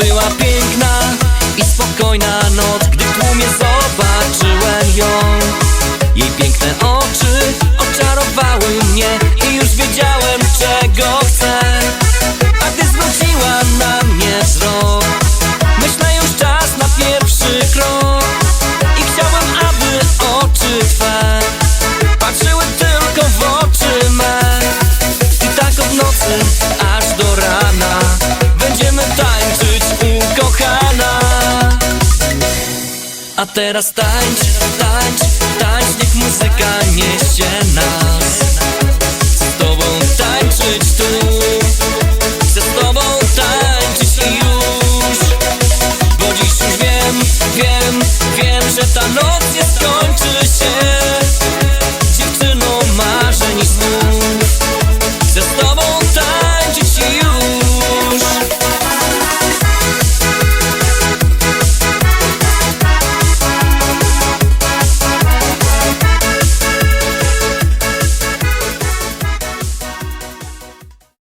była piękna i spokojna noc Gdy w tłumie zobaczyłem ją. Jej piękne oczy oczarowały mnie i już A teraz tańcz, tańcz, tańcz Niech muzyka niesie nas. Z tobą tańczyć tu Chcę z tobą tańczyć już. Bo dziś już wiem, wiem, wiem Że ta noc się skończy.